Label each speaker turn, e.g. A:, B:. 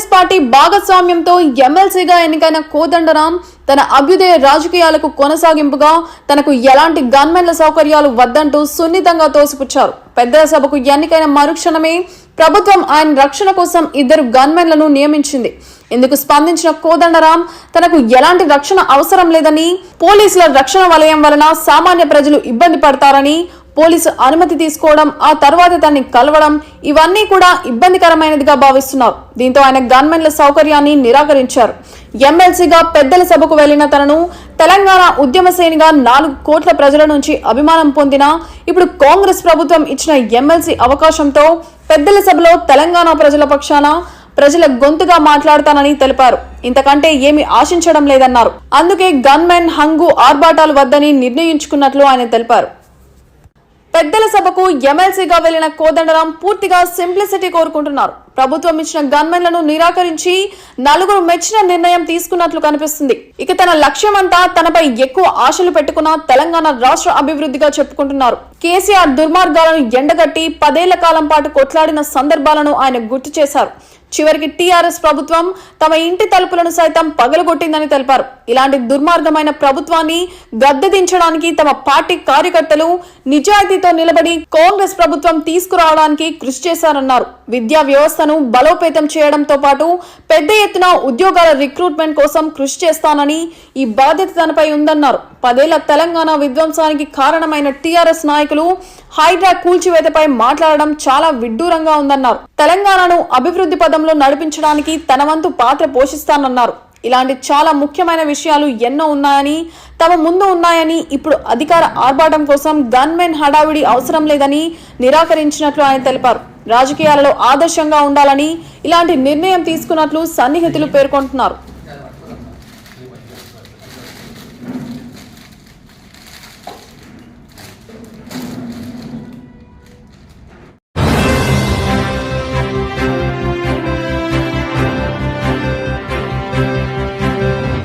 A: Congress party భాగస్వామ్యంతో ఎమ్మెల్సీగా ఎన్నికైన కోదండరాం తన అభ్యుదయ రాజకీయాలకు కొనసాగింపుగా తనకు ఎలాంటి గన్మెన్ల సౌకర్యాలు వద్దంటూ సున్నితంగా తోసిపుచ్చారు. పెద్దల సభకు ఎన్నికైన మరుక్షణమే ప్రభుత్వం ఆయన రక్షణ కోసం ఇద్దరు గన్మెన్లను నియమించింది. ఇందుకు స్పందించిన కోదండరాం తనకు ఎలాంటి రక్షణ అవసరం లేదని పోలీసుల రక్షణ వలయం వలన సామాన్య ప్రజలు ఇబ్బంది పడతారని పోలీసు అనుమతి తీసుకోవడం ఆ తర్వాత తనని కలవడం ఇవన్నీ కూడా ఇబ్బందికరమైనదిగా భావిస్తున్నారు. దీంతో ఆయన గన్మెన్ల సౌకర్యాన్ని నిరాకరించారు. ఎమ్మెల్సీగా పెద్దల సభకు వెళ్ళిన తనను తెలంగాణ ఉద్యమశ్రేణిగా నాలుగు కోట్ల ప్రజల నుంచి అభిమానం పొందిన ఇప్పుడు కాంగ్రెస్ ప్రభుత్వం ఇచ్చిన ఎమ్మెల్సీ అవకాశంతో పెద్దల సభలో తెలంగాణ ప్రజల పక్షాన ప్రజల గొంతుగా మాట్లాడతానని తెలిపారు. ఇంతకంటే ఏమి ఆశించడం లేదన్నారు. అందుకే గన్మెన్ హంగు ఆర్భాటాలు వద్దని నిర్ణయించుకున్నట్లు ఆయన తెలిపారు. పెద్దల సభకు ఎమ్మెల్సీగా వెళ్ళిన కోదండరాం పూర్తిగా సింప్లిసిటీ కోరుకుంటున్నారు. ప్రభుత్వం ఇచ్చిన గన్మెన్లను నిరాకరించి నలుగురు మెచ్చిన నిర్ణయం తీసుకున్నట్లు కనిపిస్తుంది. ఇక తన లక్ష్యం అంతా తనపై ఎక్కువ ఆశలు పెట్టుకున్న తెలంగాణ రాష్ట్ర అభివృద్ధిగా చెప్పుకుంటున్నారు. కేసీఆర్ దుర్మార్గాలను ఎండగట్టి పదేళ్ళ కాలం పాటు కొట్లాడిన సందర్భాలను ఆయన గుర్తు చేశారు. చివరికి టీఆర్ఎస్ ప్రభుత్వం తమ ఇంటి తలుపులను సైతం పగలగొట్టిందని తెలిపారు. ఇలాంటి దుర్మార్గమైన ప్రభుత్వాన్ని గద్దెదించడానికి తమ పార్టీ కార్యకర్తలు నిజాయితీతో నిలబడి కాంగ్రెస్ ప్రభుత్వం తీసుకురావడానికి కృషి చేశారన్నారు. విద్యా వ్యవస్థను బలోపేతం చేయడంతో పాటు పెద్ద ఎత్తున ఉద్యోగాల రిక్రూట్మెంట్ కోసం కృషి చేస్తానని ఈ బాధ్యత తనపై ఉందన్నారు. పదేళ్ళ తెలంగాణ విధ్వంసానికి కారణమైన టీఆర్ఎస్ నాయకులు హైడ్రా కూల్చివేతపై మాట్లాడడం చాలా విడ్డూరంగా ఉందన్నారు. తెలంగాణను అభివృద్ధి పదంలో నడిపించడానికి తన వంతు పాత్ర పోషిస్తానన్నారు. ఇలాంటి చాలా ముఖ్యమైన విషయాలు ఎన్నో ఉన్నాయని తమ ముందు ఉన్నాయని ఇప్పుడు అధికార ఆర్భాటం కోసం గన్మెన్ హడావిడి అవసరం లేదని నిరాకరించినట్లు ఆయన తెలిపారు. రాజకీయాలలో ఆదర్శంగా ఉండాలని ఇలాంటి నిర్ణయం తీసుకున్నట్లు సన్నిహితులు పేర్కొంటున్నారు.